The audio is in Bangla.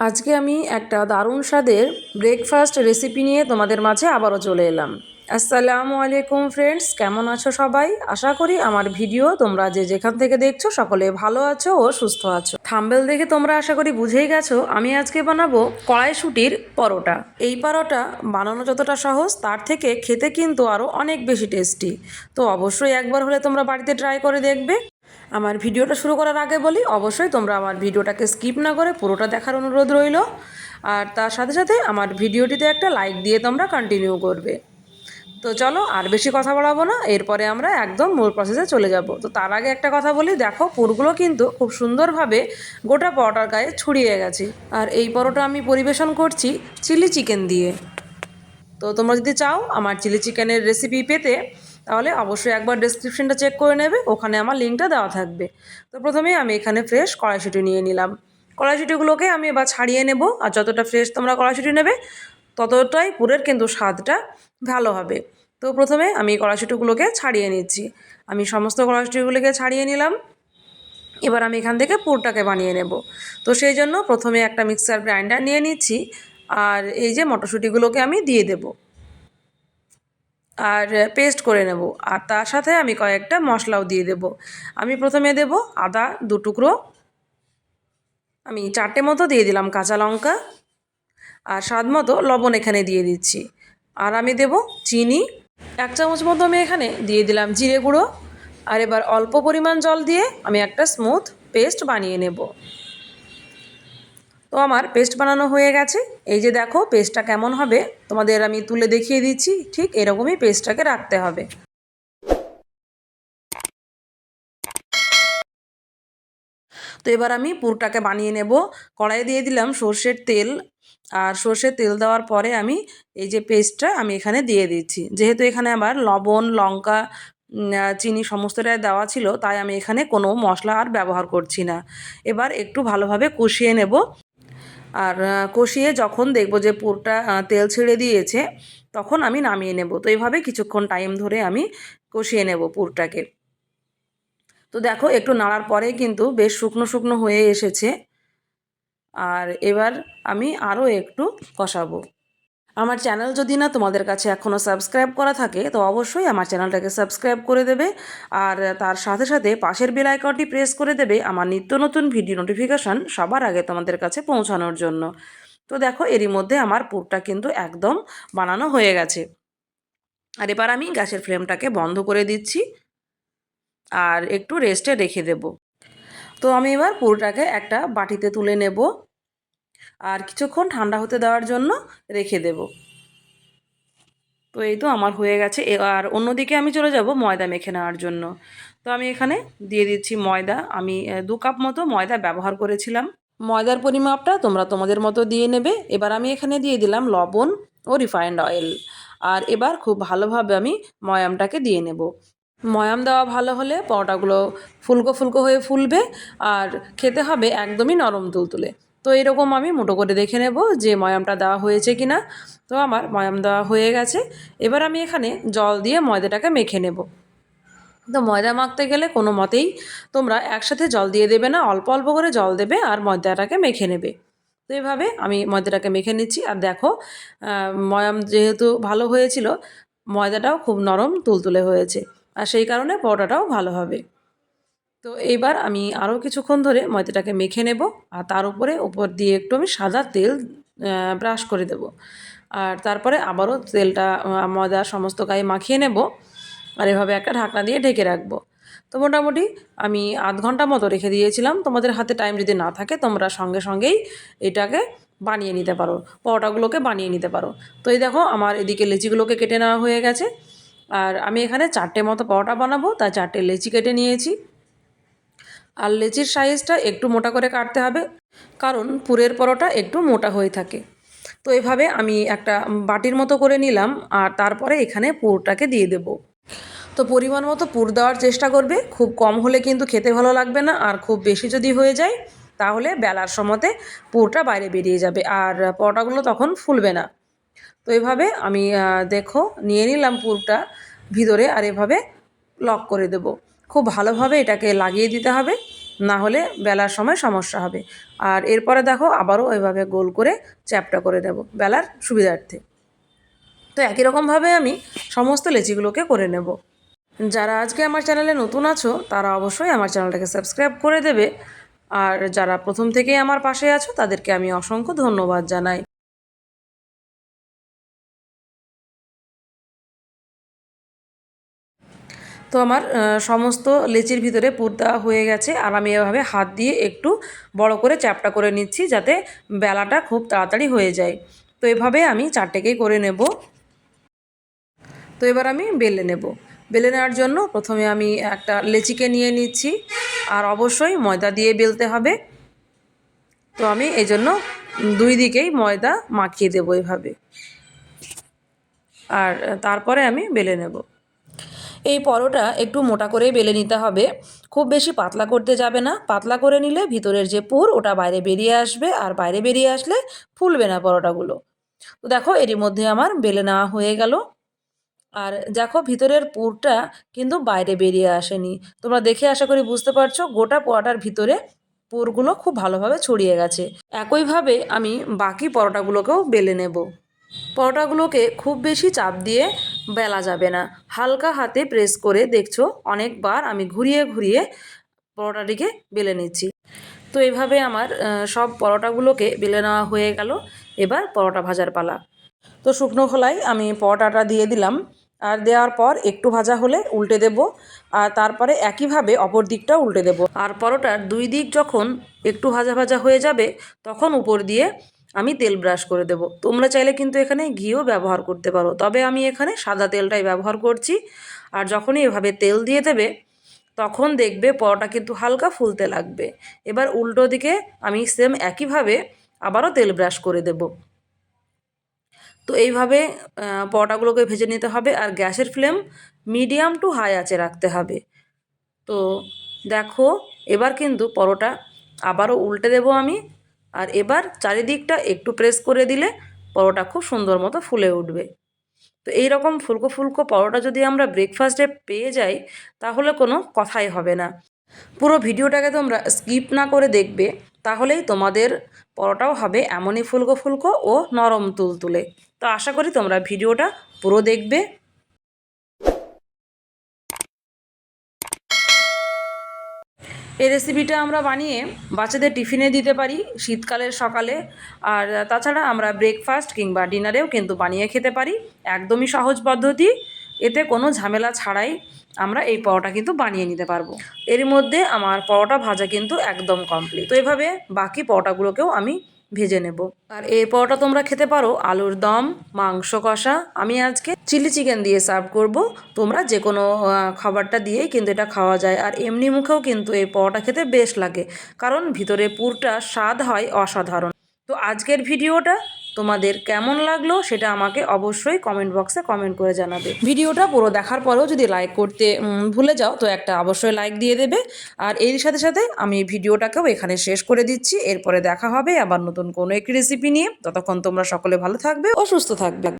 আজকে আমি একটা দারুণ স্বাদের ব্রেকফাস্ট রেসিপি নিয়ে তোমাদের মাঝে আবারও চলে এলাম। আসসালামু আলাইকুম ফ্রেন্ডস কেমন আছো সবাই? আশা করি আমার ভিডিও তোমরা যে যেখান থেকে দেখছ সকলে ভালো আছো ও সুস্থ আছো। থাম্বেল দেখে তোমরা আশা করি বুঝেই গেছো, আমি আজকে বানাবো কড়াইশুটির পরোটা। এই পরোটা বানানো যতটা সহজ, তার থেকে খেতে কিন্তু আরও অনেক বেশি টেস্টি তো অবশ্যই একবার হলে তোমরা বাড়িতে ট্রাই করে দেখবে। আমার ভিডিওটা শুরু করার আগে বলি, অবশ্যই তোমরা আমার ভিডিওটাকে স্কিপ না করে পুরোটা দেখার অনুরোধ রইল। আর তার সাথে সাথে আমার ভিডিওটিতে একটা লাইক দিয়ে তোমরা কন্টিনিউ করবে। তো চলো আর বেশি কথা বলাবো না, এরপরে আমরা একদম মূল প্রসেসে চলে যাব। তো তার আগে একটা কথা বলি, দেখো পুরগুলো কিন্তু খুব সুন্দরভাবে গোটা পরোটার গায়ে ছড়িয়ে গেছে। আর এই পরোটা আমি পরিবেশন করছি চিলি চিকেন দিয়ে। তো তোমরা যদি চাও আমার চিলি চিকেনের রেসিপি পেতে তাহলে অবশ্যই একবার ডেসক্রিপশনটা চেক করে নেবে, ওখানে আমার লিঙ্কটা দেওয়া থাকবে। তো প্রথমে আমি এখানে ফ্রেশ কড়াইশুঁটি নিয়ে নিলাম। কড়াইশুঁটিগুলোকে আমি এবার ছাড়িয়ে নেব, আর যতটা ফ্রেশ তোমরা কড়াইশুঁটি নেবে, ততটাই পুরের কিন্তু স্বাদটা ভালো হবে। তো প্রথমে আমি কড়াইশুঁটিগুলোকে ছাড়িয়ে নিচ্ছি। আমি সমস্ত কড়াইশুটিগুলোকে ছাড়িয়ে নিলাম। এবার আমি এখান থেকে পুরটাকে বানিয়ে নেব। তো সেই জন্য প্রথমে একটা মিক্সার গ্রাইন্ডার নিয়ে নিচ্ছি, আর এই যে মটরশুঁটিগুলোকে আমি দিয়ে দেব। আর পেস্ট করে নেব। আর তার সাথে আমি কয়েকটা মশলাও দিয়ে দেব। আমি প্রথমে দেব আদা দু টুকরো। আমি চারটে মতো দিয়ে দিলাম কাঁচা লঙ্কা। আর স্বাদ মতো লবণ এখানে দিয়ে দিচ্ছি। আর আমি দেব চিনি। এক চামচ মতো আমি এখানে দিয়ে দিলাম জিরে গুঁড়ো। আর এবার অল্প পরিমাণ জল দিয়ে আমি একটা স্মুথ পেস্ট বানিয়ে নেব। তো আমার পেস্ট বানানো হয়ে গেছে। এই যে দেখো, পেস্টটা কেমন হবে? তোমাদের আমি তুলে দেখিয়ে দিচ্ছি। ঠিক এরকমই পেস্টটাকে রাখতে হবে। তো এবার আমি পুরটাকে বানিয়ে নেব। কড়াইয়ে দিয়ে দিলাম সর্ষের তেল। আর সর্ষের তেল দেওয়ার পরে আমি এই যে পেস্টটা আমি এখানে দিয়ে দিচ্ছি। যেহেতু এখানে আবার লবণ, লঙ্কা চিনি সমস্তটাই দেওয়া ছিল, তাই আমি এখানে কোনো মশলা আর ব্যবহার করছি না। এবার একটু ভালোভাবে কষিয়ে নেব। আর কষিয়ে যখন দেখব যে পুরটা তেল ছেড়ে দিয়েছে, তখন আমি নামিয়ে নেব। তো এইভাবে কিছুক্ষণ টাইম ধরে আমি কষিয়ে নেব পুরটাকে। তো দেখো, একটু নাড়ার পরে কিন্তু বেশ শুকনো শুকনো হয়ে এসেছে। আর এবার আমি আরও একটু কষাবো। আমার চ্যানেল যদি না তোমাদের কাছে এখনও সাবস্ক্রাইব করা থাকে, তো অবশ্যই আমার চ্যানেলটাকে সাবস্ক্রাইব করে দেবে। আর তার সাথে সাথে পাশের বেল আইকনটি প্রেস করে দেবে আমার নিত্য নতুন ভিডিও নোটিফিকেশান সবার আগে তোমাদের কাছে পৌঁছানোর জন্য। তো দেখো, এরই মধ্যে আমার পুরটা কিন্তু একদম বানানো হয়ে গেছে। আর এবার আমি গ্যাসের ফ্লেমটাকে বন্ধ করে দিচ্ছি। আর একটু রেস্টে রেখে দেব। তো আমি এবার পুরোটাকে একটা বাটিতে তুলে নেব। আর কিছুক্ষণ ঠান্ডা হতে দেওয়ার জন্য রেখে দেব। তো এই তো আমার হয়ে গেছে। আর অন্যদিকে আমি চলে যাব ময়দা মেখে নেওয়ার জন্য। তো আমি এখানে দিয়ে দিচ্ছি ময়দা। আমি দু কাপ মতো ময়দা ব্যবহার করেছিলাম। ময়দার পরিমাপটা তোমরা তোমাদের মতো দিয়ে নেবে। এবার আমি এখানে দিয়ে দিলাম লবণ ও রিফাইন্ড অয়েল। আর এবার খুব ভালোভাবে আমি ময়ামটাকে দিয়ে নেব। ময়াম দেওয়া ভালো হলে পরোটাগুলো ফুলকো ফুলকো হয়ে ফুলবে। আর খেতে হবে একদমই নরম তুলতুলে। তো এরকম আমি মোটো করে দেখে নেব যে ময়ামটা দেওয়া হয়েছে কি না তো আমার ময়াম দেওয়া হয়ে গেছে। এবার আমি এখানে জল দিয়ে ময়দাটাকে মেখে নেব। তো ময়দা মাখতে গেলে কোনো মতেই তোমরা একসাথে জল দিয়ে দেবে না, অল্প অল্প করে জল দেবে আর ময়দাটাকে মেখে নেবে। তো এভাবে আমি ময়দাটাকে মেখে নিচ্ছি। আর দেখো ময়াম যেহেতু ভালো হয়েছিল, ময়দাটাও খুব নরম তুলতুলে হয়েছে। আর সেই কারণে পরোটাটাও ভালো হবে। তো এইবার আমি আরও কিছুক্ষণ ধরে ময়দাটাকে মেখে নেব আর তার উপরে উপর দিয়ে একটু আমি সাদা তেল ব্রাশ করে দেব। আর তারপরে আবারও তেলটা ময়দা সমস্ত গায়ে মাখিয়ে নেব আর এভাবে একটা ঢাকনা দিয়ে ঢেকে রাখব। তো মোটামুটি আমি আধ ঘণ্টা মতো রেখে দিয়েছিলাম। তোমাদের হাতে টাইম যদি না থাকে, তোমরা সঙ্গে সঙ্গেই এটাকে বানিয়ে নিতে পারো, পরোটাগুলোকে বানিয়ে নিতে পারো। তো এই দেখো, আমার এদিকে লেচিগুলোকে কেটে নেওয়া হয়ে গেছে। আর আমি এখানে চারটে মতো পরোটা বানাবো, তাই চারটে লেচি কেটে নিয়েছি। আর লেচির সাইজটা একটু মোটা করে কাটতে হবে, কারণ পুরের পরোটা একটু মোটা হয়ে থাকে। তো এভাবে আমি একটা বাটির মতো করে নিলাম আর তারপরে এখানে পুরটাকে দিয়ে দেব। তো পরিমাণ মতো পুর দেওয়ার চেষ্টা করবে, খুব কম হলে কিন্তু খেতে ভালো লাগবে না আর খুব বেশি যদি হয়ে যায়, তাহলে বেলার সময়তে পুরটা বাইরে বেরিয়ে যাবে আর পরোটাগুলো তখন ফুলবে না। তো এভাবে আমি দেখো, নিয়ে নিলাম পুরটা ভিতরে আর এভাবে লক করে দেব। খুব ভালোভাবে এটাকে লাগিয়ে দিতে হবে, না হলে বেলার সময় সমস্যা হবে। আর এরপরে দেখো আবারও ওইভাবে গোল করে চ্যাপটা করে নেব বেলার সুবিধার্থে। তো একই রকমভাবে আমি সমস্ত লেচিগুলোকে করে নেব। যারা আজকে আমার চ্যানেলে নতুন আছো, তারা অবশ্যই আমার চ্যানেলটাকে সাবস্ক্রাইব করে দেবে। আর যারা প্রথম থেকেই আমার পাশে আছো, তাদেরকে আমি অসংখ্য ধন্যবাদ জানাই। তো আমার সমস্ত লেচির ভিতরে পুর দেওয়া হয়ে গেছে। আর আমি এভাবে হাত দিয়ে একটু বড় করে চ্যাপটা করে নিচ্ছি যাতে বেলাটা খুব তাড়াতাড়ি হয়ে যায়। তো এভাবে আমি চারটেকেই করে নেব। তো এবার আমি বেলে নেব। বেলে নেওয়ার জন্য প্রথমে আমি একটা লেচিকে নিয়ে নিচ্ছি। আর অবশ্যই ময়দা দিয়ে বেলতে হবে। তো আমি এই জন্য দুই দিকেই ময়দা মাখিয়ে দেবো এভাবে। আর তারপরে আমি বেলে নেব। এই পরোটা একটু মোটা করেই বেলে নিতে হবে। খুব বেশি পাতলা করতে যাবে না। পাতলা করে নিলে ভিতরের যে পুর, ওটা বাইরে বেরিয়ে আসবে আর বাইরে বেরিয়ে আসলে ফুলবে না পরোটাগুলো। তো দেখো, এরই মধ্যে আমার বেলে নেওয়া হয়ে গেল। আর দেখো, ভিতরের পুরটা কিন্তু বাইরে বেরিয়ে আসেনি। তোমরা দেখে আশা করি বুঝতে পারছ, গোটা পোয়াটার ভিতরে পুরগুলো খুব ভালোভাবে ছড়িয়ে গেছে। একইভাবে আমি বাকি পরোটাগুলোকেও বেলে নেব। পরোটাগুলোকে খুব বেশি চাপ দিয়ে বেলা যাবে না। হালকা হাতে প্রেস করে দেখছ, অনেকবার আমি ঘুরিয়ে ঘুরিয়ে পরোটাটিকে বেলে নিচ্ছি। তো এভাবে আমার সব পরোটাগুলোকে বেলে নেওয়া হয়ে গেল। এবার পরোটা ভাজার পালা। তো শুকনো খোলায় আমি পরোটাটা দিয়ে দিলাম। আর দেওয়ার পর একটু ভাজা হলে উল্টে দেব। আর তারপরে একইভাবে অপর দিকটাও উল্টে দেব। আর পরোটার দুই দিক যখন একটু ভাজা ভাজা হয়ে যাবে, তখন উপর দিয়ে আমি তেল ব্রাশ করে দেব। তোমরা চাইলে কিন্তু এখানে ঘিও ব্যবহার করতে পারো। তবে আমি এখানে সাদা তেলটাই ব্যবহার করছি। আর যখনই এভাবে তেল দিয়ে দেবে, তখন দেখবে পরোটা কিন্তু হালকা ফুলতে লাগবে। এবার উল্টো দিকে আমি সেম একইভাবে আবারও তেল ব্রাশ করে দেবো। তো এইভাবে পরোটাগুলোকে ভেজে নিতে হবে। আর গ্যাসের ফ্লেম মিডিয়াম টু হাই আঁচে রাখতে হবে। তো দেখো, এবার কিন্তু পরোটা আবারও উল্টে দেবো আমি। আর এবার চারিদিকটা একটু প্রেস করে দিলে পরোটা খুব সুন্দর মতো ফুলে উঠবে। তো এই রকম ফুলকো ফুলকো পরোটা যদি আমরা ব্রেকফাস্টে পেয়ে যাই, তাহলে কোনো কথাই হবে না। পুরো ভিডিওটাকে তোমরা স্কিপ না করে দেখবে, তাহলেই তোমাদের পরোটাও হবে এমনই ফুলকো ফুলকো ও নরম তুলতুলে। তো আশা করি তোমরা ভিডিওটা পুরো দেখবে। এই রেসিপিটা আমরা বানিয়ে বাচ্চাদের টিফিনে দিতে পারি শীতকালের সকালে। আর তাছাড়া আমরা ব্রেকফাস্ট কিংবা ডিনারেও কিন্তু বানিয়ে খেতে পারি। একদমই সহজ পদ্ধতি। এতে কোনো ঝামেলা ছাড়াই আমরা এই পরোটা কিন্তু বানিয়ে নিতে পারব। এর মধ্যে আমার পরোটা ভাজা কিন্তু একদম কমপ্লিট তো এভাবে বাকি পরোটাগুলোকেও আমি ভেজে নেব। আর এই পরোটা তোমরা খেতে পারো, আলুর দম, মাংস কষা। আমি আজকে চিলি চিকেন দিয়ে সার্ভ করব। তোমরা যে কোনো খাবারটা দিয়েই কিন্তু এটা খাওয়া যায়। আর এমনি মুখেও কিন্তু এই পরোটা খেতে বেশ লাগে। কারণ ভিতরে পুরটা স্বাদ হয় অসাধারণ। তো আজকের ভিডিওটা তোমাদের কেমন লাগল সেটা আমাকে অবশ্যই কমেন্ট বক্সে কমেন্ট করে জানাবে। ভিডিওটা পুরো দেখার পরেও যদি লাইক করতে ভুলে যাও, তো একটা অবশ্যই লাইক দিয়ে দেবে। আর এর সাথে সাথে আমি ভিডিওটাকেও এখানে শেষ করে দিচ্ছি। এরপরে দেখা হবে আবার নতুন কোনো একটি রেসিপি নিয়ে। ততক্ষণ তোমরা সকলে ভালো থাকবে ও সুস্থ থাকবে।